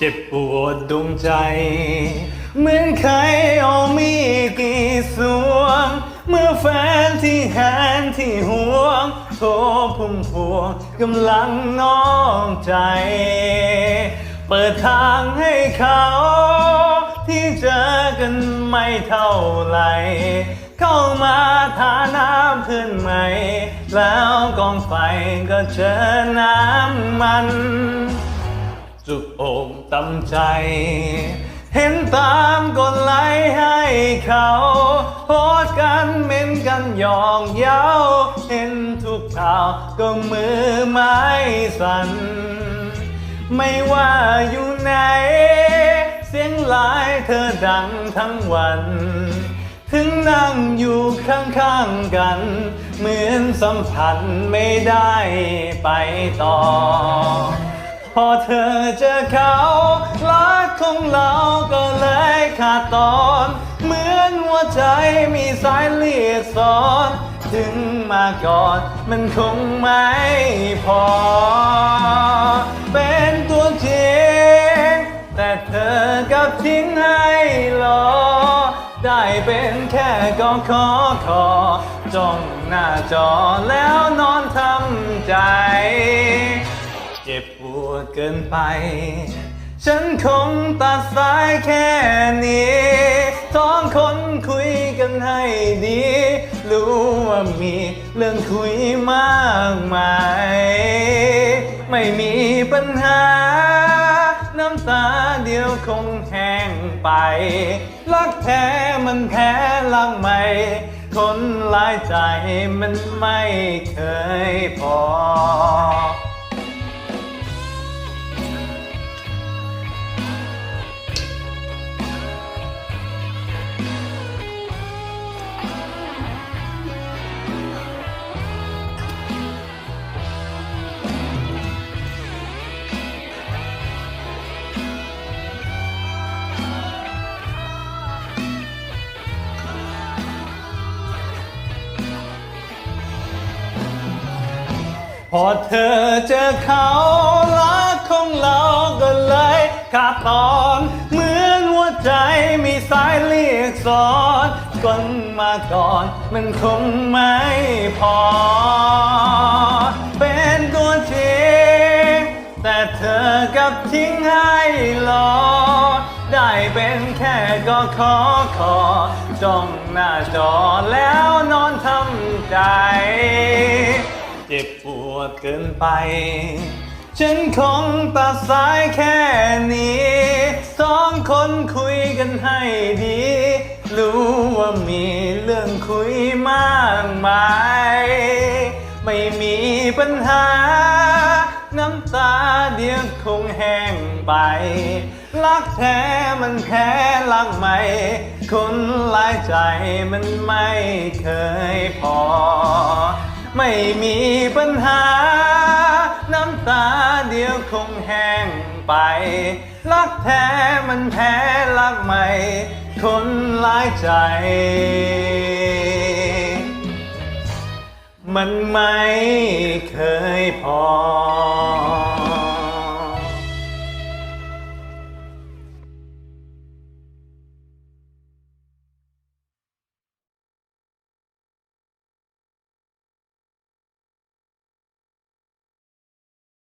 เจ็บปวดดวงใจ เหมือนใครเอามีกี่สวง เมื่อแฟนที่แหนที่ห่วง โทรพุ่มพวงกำลังน้องใจ เปิดทางให้เขา ที่เจอกันไม่เท่าไหร่เข้ามาฐานะเพื่อนใหม่ แล้วกองไฟก็เจอน้ำมัน จุกอกตำใจ เห็นตามกดไลค์ให้เขา โพสกันเม้นกันหยอกเย้า เห็นทุกข่าวก็มือไม้สั่น ไม่ว่าอยู่ไหน เสียงไลน์เธอดังทั้งวัน ถึงนั่งอยู่ข้างๆกัน เหมือนสัมพันธ์ไม่ได้ไปต่อ อเธอเจอเขารักของเราก็เลยขาดตอน เหมือนหัวใจมีสายเลียดซ้อนถึงมาก่อนมันคงไม่พอ เป็นตัวจริงแต่เธอกับทิ้งให้รอ ได้เป็นแค่กอขอคอจ้องหน้าจอแล้วนอนทำใจ เจ็บปวดเกินไป ฉันคงตัดสายแค่นี้สองคนคุยกันให้ดี รู้ว่ามีเรื่องคุยมากมาย ไม่มีปัญหา น้ำตาเดียวคงแห้งไปรักแท้มันแพ้รักใหม่คนหลายใจมันไม่เคยพอ พอเธอเจอเขารักของเราก็เลยขาดตอนเหมือนหัวใจมีสายเรียกสอนคนมาก่อนมันคงไม่พอ เป็นตัวจริงแต่เธอกับทิ้งให้รอ ได้เป็นแค่ก็ขอขอจ้องหน้าจอแล้วนอนทำใจ เจ็บปวดเกินไป ฉันคงตัดสายแค่นี้สองคนคุยกันให้ดี รู้ว่ามีเรื่องคุยมากมาย ไม่มีปัญหา น้ำตาเดียวคงแห้งไป รักแท้มันแพ้รักใหม่คนหลายใจมันไม่เคยพอ ไม่มีปัญหา น้ำตาเดียวคงแห้งไป รักแท้มันแพ้รักใหม่ คนหลายใจ มันไม่เคยพอ